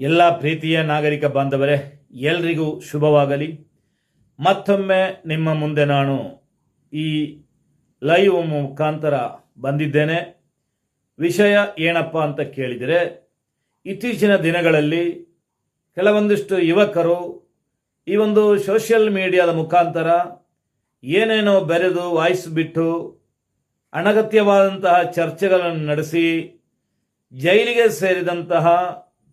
ಎಲ್ಲ ಪ್ರೀತಿಯ ನಾಗರಿಕ ಬಾಂಧವರೇ, ಎಲ್ರಿಗೂ ಶುಭವಾಗಲಿ. ಮತ್ತೊಮ್ಮೆ ನಿಮ್ಮ ಮುಂದೆ ನಾನು ಈ ಲೈವ್ ಮುಖಾಂತರ ಬಂದಿದ್ದೇನೆ. ವಿಷಯ ಏನಪ್ಪ ಅಂತ ಕೇಳಿದರೆ, ಇತ್ತೀಚಿನ ದಿನಗಳಲ್ಲಿ ಕೆಲವೊಂದಿಷ್ಟು ಯುವಕರು ಈ ಒಂದು ಸೋಷಿಯಲ್ ಮೀಡಿಯಾದ ಮುಖಾಂತರ ಏನೇನೋ ಬೆರೆದು, ವಾಯ್ಸ್ ಬಿಟ್ಟು, ಅನಗತ್ಯವಾದಂತಹ ಚರ್ಚೆಗಳನ್ನು ನಡೆಸಿ, ಜೈಲಿಗೆ ಸೇರಿದಂತಹ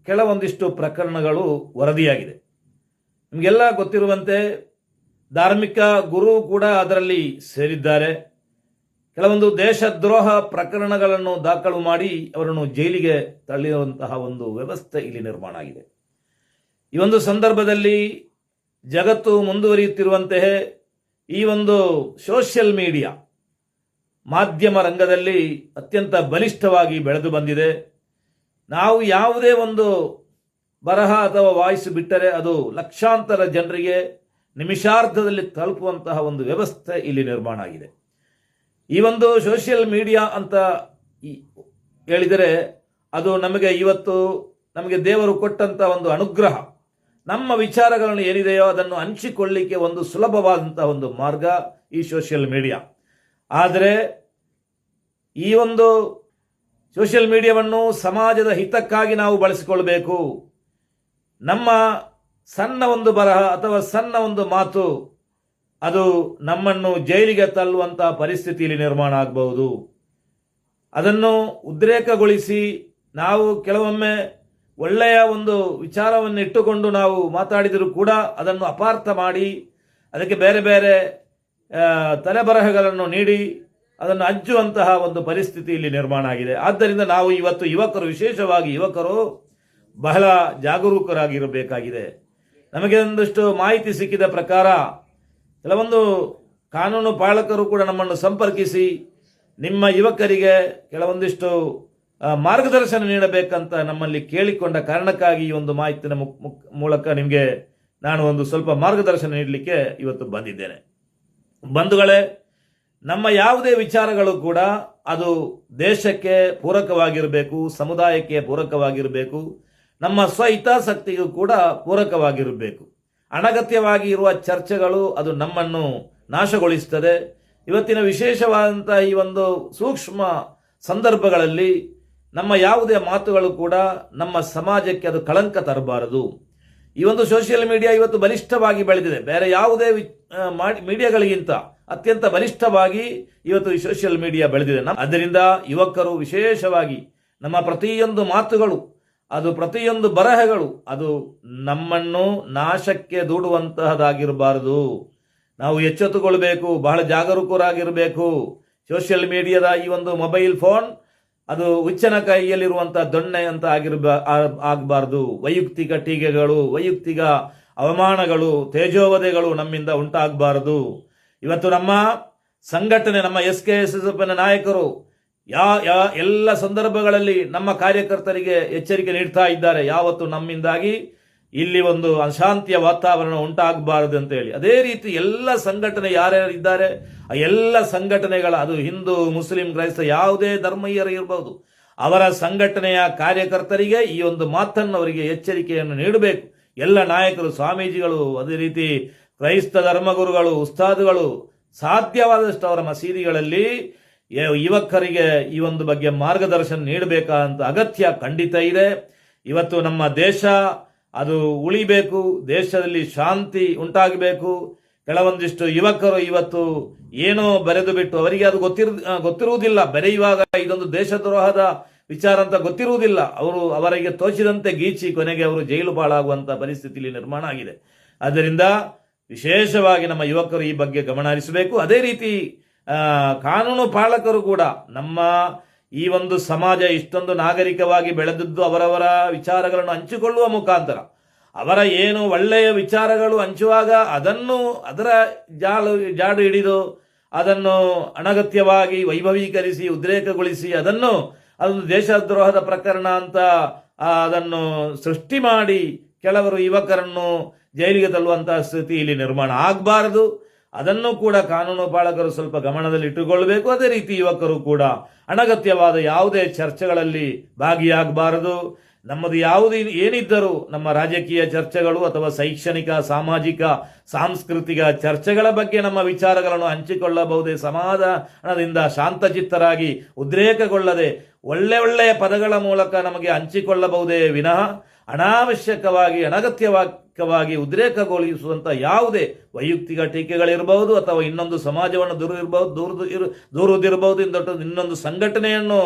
ಕೆಲವೊಂದಿಷ್ಟು ಪ್ರಕರಣಗಳು ವರದಿಯಾಗಿದೆ. ನಿಮಗೆಲ್ಲ ಗೊತ್ತಿರುವಂತೆ ಧಾರ್ಮಿಕ ಗುರು ಕೂಡ ಅದರಲ್ಲಿ ಸೇರಿದ್ದಾರೆ. ಕೆಲವೊಂದು ದೇಶದ್ರೋಹ ಪ್ರಕರಣಗಳನ್ನು ದಾಖಲು ಮಾಡಿ ಅವರನ್ನು ಜೈಲಿಗೆ ತಳ್ಳಿರುವಂತಹ ಒಂದು ವ್ಯವಸ್ಥೆ ಇಲ್ಲಿ ನಿರ್ಮಾಣ ಆಗಿದೆ. ಈ ಒಂದು ಸಂದರ್ಭದಲ್ಲಿ ಜಗತ್ತು ಮುಂದುವರಿಯುತ್ತಿರುವಂತೆಯೇ ಈ ಒಂದು ಸೋಷಿಯಲ್ ಮೀಡಿಯಾ ಮಾಧ್ಯಮ ರಂಗದಲ್ಲಿ ಅತ್ಯಂತ ಬಲಿಷ್ಠವಾಗಿ ಬೆಳೆದು ಬಂದಿದೆ. ನಾವು ಯಾವುದೇ ಒಂದು ಬರಹ ಅಥವಾ ವಾಯ್ಸ್ ಬಿಟ್ಟರೆ ಅದು ಲಕ್ಷಾಂತರ ಜನರಿಗೆ ನಿಮಿಷಾರ್ಧದಲ್ಲಿ ತಲುಪುವಂತಹ ಒಂದು ವ್ಯವಸ್ಥೆ ಇಲ್ಲಿ ನಿರ್ಮಾಣ ಆಗಿದೆ. ಈ ಒಂದು ಸೋಷಿಯಲ್ ಮೀಡಿಯಾ ಅಂತ ಹೇಳಿದರೆ ಅದು ನಮಗೆ ಇವತ್ತು ನಮಗೆ ದೇವರು ಕೊಟ್ಟಂತ ಒಂದು ಅನುಗ್ರಹ. ನಮ್ಮ ವಿಚಾರಗಳನ್ನು ಏನಿದೆಯೋ ಅದನ್ನು ಹಂಚಿಕೊಳ್ಳಿಕ್ಕೆ ಒಂದು ಸುಲಭವಾದಂತಹ ಒಂದು ಮಾರ್ಗ ಈ ಸೋಷಿಯಲ್ ಮೀಡಿಯಾ. ಆದರೆ ಈ ಒಂದು ಸೋಷಿಯಲ್ ಮೀಡಿಯಾವನ್ನು ಸಮಾಜದ ಹಿತಕ್ಕಾಗಿ ನಾವು ಬಳಸಿಕೊಳ್ಬೇಕು. ನಮ್ಮ ಸಣ್ಣ ಒಂದು ಬರಹ ಅಥವಾ ಸಣ್ಣ ಒಂದು ಮಾತು, ಅದು ನಮ್ಮನ್ನು ಜೈಲಿಗೆ ತಳ್ಳುವಂತಹ ಪರಿಸ್ಥಿತಿಯಲ್ಲಿ ನಿರ್ಮಾಣ ಆಗಬಹುದು. ಅದನ್ನು ಉದ್ರೇಕಗೊಳಿಸಿ ನಾವು ಕೆಲವೊಮ್ಮೆ ಒಳ್ಳೆಯ ಒಂದು ವಿಚಾರವನ್ನು ಇಟ್ಟುಕೊಂಡು ನಾವು ಮಾತಾಡಿದರೂ ಕೂಡ ಅದನ್ನು ಅಪಾರ್ಥ ಮಾಡಿ, ಅದಕ್ಕೆ ಬೇರೆ ಬೇರೆ ತಲೆಬರಹಗಳನ್ನು ನೀಡಿ ಅದನ್ನು ಅಜ್ಜುವಂತಹ ಒಂದು ಪರಿಸ್ಥಿತಿ ಇಲ್ಲಿ ನಿರ್ಮಾಣ ಆಗಿದೆ. ಆದ್ದರಿಂದ ನಾವು ಇವತ್ತು ಯುವಕರು, ವಿಶೇಷವಾಗಿ ಯುವಕರು, ಬಹಳ ಜಾಗರೂಕರಾಗಿರಬೇಕಾಗಿದೆ. ನಮಗೆ ಒಂದಷ್ಟು ಮಾಹಿತಿ ಸಿಕ್ಕಿದ ಪ್ರಕಾರ ಕೆಲವೊಂದು ಕಾನೂನು ಪಾಲಕರು ಕೂಡ ನಮ್ಮನ್ನು ಸಂಪರ್ಕಿಸಿ ನಿಮ್ಮ ಯುವಕರಿಗೆ ಕೆಲವೊಂದಿಷ್ಟು ಮಾರ್ಗದರ್ಶನ ನೀಡಬೇಕಂತ ನಮ್ಮಲ್ಲಿ ಕೇಳಿಕೊಂಡ ಕಾರಣಕ್ಕಾಗಿ ಈ ಒಂದು ಮಾಹಿತಿನ ಮೂಲಕ ನಿಮಗೆ ನಾನು ಒಂದು ಸ್ವಲ್ಪ ಮಾರ್ಗದರ್ಶನ ನೀಡಲಿಕ್ಕೆ ಇವತ್ತು ಬಂದಿದ್ದೇನೆ. ಬಂಧುಗಳೇ ನಮ್ಮ ಯಾವುದೇ ವಿಚಾರಗಳು ಕೂಡ ಅದು ದೇಶಕ್ಕೆ ಪೂರಕವಾಗಿರಬೇಕು, ಸಮುದಾಯಕ್ಕೆ ಪೂರಕವಾಗಿರಬೇಕು, ನಮ್ಮ ಸ್ವಹಿತಾಸಕ್ತಿಗೂ ಕೂಡ ಪೂರಕವಾಗಿರಬೇಕು. ಅನಗತ್ಯವಾಗಿ ಇರುವ ಚರ್ಚೆಗಳು ಅದು ನಮ್ಮನ್ನು ನಾಶಗೊಳಿಸುತ್ತದೆ ಇವತ್ತಿನ ವಿಶೇಷವಾದಂಥ ಈ ಒಂದು ಸೂಕ್ಷ್ಮ ಸಂದರ್ಭಗಳಲ್ಲಿ ನಮ್ಮ ಯಾವುದೇ ಮಾತುಗಳು ಕೂಡ ನಮ್ಮ ಸಮಾಜಕ್ಕೆ ಅದು ಕಳಂಕ ತರಬಾರದು. ಈ ಒಂದು ಸೋಷಿಯಲ್ ಮೀಡಿಯಾ ಇವತ್ತು ಬಲಿಷ್ಠವಾಗಿ ಬೆಳೆದಿದೆ. ಬೇರೆ ಯಾವುದೇ ವಿ- ಮಾಡಿ- ಮೀಡಿಯಾಗಳಿಗಿಂತ ಅತ್ಯಂತ ಬಲಿಷ್ಠವಾಗಿ ಇವತ್ತು ಈ ಸೋಷಿಯಲ್ ಮೀಡಿಯಾ ಬೆಳೆದಿದೆ. ನಮ್ಮ- ಅದರಿಂದ ಯುವಕರು ವಿಶೇಷವಾಗಿ ನಮ್ಮ ಪ್ರತಿಯೊಂದು ಮಾತುಗಳು, ಅದು ಪ್ರತಿಯೊಂದು ಬರಹಗಳು, ಅದು ನಮ್ಮನ್ನು ನಾಶಕ್ಕೆ ದೂಡುವಂತಹದಾಗಿರಬಾರದು ನಾವು ಎಚ್ಚೆತ್ತುಕೊಳ್ಬೇಕು, ಬಹಳ ಜಾಗರೂಕರಾಗಿರಬೇಕು. ಸೋಷಿಯಲ್ ಮೀಡಿಯಾದ ಈ ಒಂದು ಮೊಬೈಲ್ ಫೋನ್ ಅದು ಹುಚ್ಚನ ಕೈಯಲ್ಲಿರುವಂಥ ದೊಣ್ಣೆ ಅಂತ ಆಗಿರ್ಬ ಆಗಬಾರ್ದು. ವೈಯಕ್ತಿಕ ಟೀಕೆಗಳು, ವೈಯಕ್ತಿಕ ಅವಮಾನಗಳು, ತೇಜೋವಧೆಗಳು ನಮ್ಮಿಂದ ಉಂಟಾಗಬಾರದು. ಇವತ್ತು ನಮ್ಮ ಸಂಘಟನೆ, ನಮ್ಮ ಎಸ್ ಕೆ ಎಸ್ ಎಸ್ ನಾಯಕರು ಯಾ ಯಾ, ಎಲ್ಲ ಸಂದರ್ಭಗಳಲ್ಲಿ ನಮ್ಮ ಕಾರ್ಯಕರ್ತರಿಗೆ ಎಚ್ಚರಿಕೆ ನೀಡ್ತಾ ಇದ್ದಾರೆ. ಯಾವತ್ತು ನಮ್ಮಿಂದಾಗಿ ಇಲ್ಲಿ ಒಂದು ಅಶಾಂತಿಯ ವಾತಾವರಣ ಉಂಟಾಗಬಾರದು ಅಂತ ಹೇಳಿ. ಅದೇ ರೀತಿ ಎಲ್ಲ ಸಂಘಟನೆ ಯಾರ್ಯಾರು ಇದ್ದಾರೆ, ಆ ಎಲ್ಲ ಸಂಘಟನೆಗಳ, ಅದು ಹಿಂದೂ, ಮುಸ್ಲಿಂ, ಕ್ರೈಸ್ತ ಯಾವುದೇ ಧರ್ಮೀಯರು ಇರಬಹುದು ಅವರ ಸಂಘಟನೆಯ ಕಾರ್ಯಕರ್ತರಿಗೆ ಈ ಒಂದು ಮಾತನ್ನು ಅವರಿಗೆ ಎಚ್ಚರಿಕೆಯನ್ನು ನೀಡಬೇಕು. ಎಲ್ಲ ನಾಯಕರು, ಸ್ವಾಮೀಜಿಗಳು ಅದೇ ರೀತಿ ಕ್ರೈಸ್ತ ಧರ್ಮಗುರುಗಳು, ಉಸ್ತಾದುಗಳು ಸಾಧ್ಯವಾದಷ್ಟು ಅವರ ಮಸೀದಿಗಳಲ್ಲಿ ಯುವಕರಿಗೆ ಈ ಒಂದು ಬಗ್ಗೆ ಮಾರ್ಗದರ್ಶನ ನೀಡಬೇಕಾದಂತ ಅಗತ್ಯ ಖಂಡಿತ ಇದೆ. ಇವತ್ತು ನಮ್ಮ ದೇಶ ಅದು ಉಳಿಬೇಕು, ದೇಶದಲ್ಲಿ ಶಾಂತಿ ಉಂಟಾಗಬೇಕು. ಕೆಲವೊಂದಿಷ್ಟು ಯುವಕರು ಇವತ್ತು ಏನೋ ಬರೆದು ಬಿಟ್ಟು ಅವರಿಗೆ ಅದು ಗೊತ್ತಿರು ಗೊತ್ತಿರುವುದಿಲ್ಲ. ಬೆರೆಯುವಾಗ ಇದೊಂದು ದೇಶದ್ರೋಹದ ವಿಚಾರ ಅಂತ ಗೊತ್ತಿರುವುದಿಲ್ಲ. ಅವರು ಅವರಿಗೆ ತೋಚಿದಂತೆ ಗೀಚಿ ಕೊನೆಗೆ ಅವರು ಜೈಲು ಪಾಲಾಗುವಂತ ಪರಿಸ್ಥಿತಿಯಲ್ಲಿ ನಿರ್ಮಾಣ ಆಗಿದೆ. ಆದ್ದರಿಂದ ವಿಶೇಷವಾಗಿ ನಮ್ಮ ಯುವಕರು ಈ ಬಗ್ಗೆ ಗಮನ ಹರಿಸಬೇಕು ಅದೇ ರೀತಿ ಕಾನೂನು ಪಾಲಕರು ಕೂಡ ನಮ್ಮ ಈ ಒಂದು ಸಮಾಜ ಇಷ್ಟೊಂದು ನಾಗರಿಕವಾಗಿ ಬೆಳೆದದ್ದು ಅವರವರ ವಿಚಾರಗಳನ್ನು ಹಂಚಿಕೊಳ್ಳುವ ಮುಖಾಂತರ. ಅವರ ಏನು ಒಳ್ಳೆಯ ವಿಚಾರಗಳು ಹಂಚುವಾಗ ಅದನ್ನು ಅದರ ಜಾಲು, ಜಾಡು ಹಿಡಿದು ಅದನ್ನು ಅನಗತ್ಯವಾಗಿ ವೈಭವೀಕರಿಸಿ, ಉದ್ರೇಕಗೊಳಿಸಿ ಅದನ್ನು ಅದೊಂದು ದೇಶದ್ರೋಹದ ಪ್ರಕರಣ ಅಂತ ಅದನ್ನು ಸೃಷ್ಟಿ ಮಾಡಿ ಕೆಲವರು ಯುವಕರನ್ನು ಜೈಲಿಗೆ ತಲ್ಲುವಂತಹ ಸ್ಥಿತಿ ಇಲ್ಲಿ ನಿರ್ಮಾಣ ಆಗಬಾರದು. ಅದನ್ನು ಕೂಡ ಕಾನೂನು ಪಾಲಕರು ಸ್ವಲ್ಪ ಗಮನದಲ್ಲಿ ಇಟ್ಟುಕೊಳ್ಳಬೇಕು ಅದೇ ರೀತಿ ಯುವಕರು ಕೂಡ ಅನಗತ್ಯವಾದ ಯಾವುದೇ ಚರ್ಚೆಗಳಲ್ಲಿ ಭಾಗಿಯಾಗಬಾರದು. ನಮ್ಮದು ಯಾವುದು ಏನಿದ್ದರೂ ನಮ್ಮ ರಾಜಕೀಯ ಚರ್ಚೆಗಳು ಅಥವಾ ಶೈಕ್ಷಣಿಕ, ಸಾಮಾಜಿಕ, ಸಾಂಸ್ಕೃತಿಕ ಚರ್ಚೆಗಳ ಬಗ್ಗೆ ನಮ್ಮ ವಿಚಾರಗಳನ್ನು ಹಂಚಿಕೊಳ್ಳಬಹುದೇ. ಸಮಾಧಾನದಿಂದ ಶಾಂತಚಿತ್ತರಾಗಿ ಉದ್ರೇಕಗೊಳ್ಳದೆ ಒಳ್ಳೆ ಒಳ್ಳೆಯ ಪದಗಳ ಮೂಲಕ ನಮಗೆ ಹಂಚಿಕೊಳ್ಳಬಹುದೇ ವಿನಃ. ಅನಾವಶ್ಯಕವಾಗಿ, ಅನಗತ್ಯವಾಗಿ ಉದ್ರೇಕಗೊಳಿಸುವಂಥ ಯಾವುದೇ ವೈಯಕ್ತಿಕ ಟೀಕೆಗಳಿರಬಹುದು ಅಥವಾ ಇನ್ನೊಂದು ಸಮಾಜವನ್ನು ದೂರ ಇರಬಹುದು ದೂರದು ಇರು, ದೂರದಿರಬಹುದು ಇಂದೊಟ್ಟು ಇನ್ನೊಂದು ಸಂಘಟನೆಯನ್ನು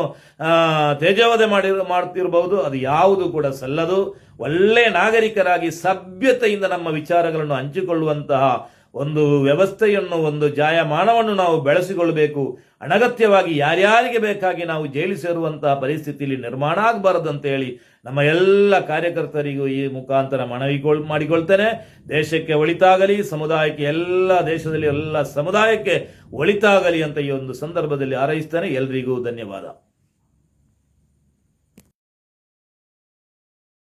ತೇಜೋವಧೆ ಮಾಡಿ, ಮಾಡ್ತಿರಬಹುದು, ಅದು ಯಾವುದು ಕೂಡ ಸಲ್ಲದು. ಒಳ್ಳೆಯ ನಾಗರಿಕರಾಗಿ ಸಭ್ಯತೆಯಿಂದ ನಮ್ಮ ವಿಚಾರಗಳನ್ನು ಹಂಚಿಕೊಳ್ಳುವಂತಹ ಒಂದು ವ್ಯವಸ್ಥೆಯನ್ನು, ಒಂದು ಜಾಯಮಾನವನ್ನು ನಾವು ಬೆಳೆಸಿಕೊಳ್ಳಬೇಕು ಅನಗತ್ಯವಾಗಿ ಯಾರ್ಯಾರಿಗೆ ಬೇಕಾಗಿ ನಾವು ಜೈಲು ಸೇರುವಂತಹ ಪರಿಸ್ಥಿತಿಯಲ್ಲಿ ನಿರ್ಮಾಣ ಆಗಬಾರದು ಅಂತ ಹೇಳಿ ನಮ್ಮ ಎಲ್ಲ ಕಾರ್ಯಕರ್ತರಿಗೂ ಈ ಮುಖಾಂತರ ಮನವಿಗೊಳ್ ಮಾಡಿಕೊಳ್ತೇನೆ. ದೇಶಕ್ಕೆ ಒಳಿತಾಗಲಿ, ಸಮುದಾಯಕ್ಕೆ ಎಲ್ಲ ದೇಶದಲ್ಲಿ ಎಲ್ಲ ಸಮುದಾಯಕ್ಕೆ ಒಳಿತಾಗಲಿ ಅಂತ ಈ ಒಂದು ಸಂದರ್ಭದಲ್ಲಿ ಹಾರೈಸ್ತೇನೆ. ಎಲ್ರಿಗೂ ಧನ್ಯವಾದ.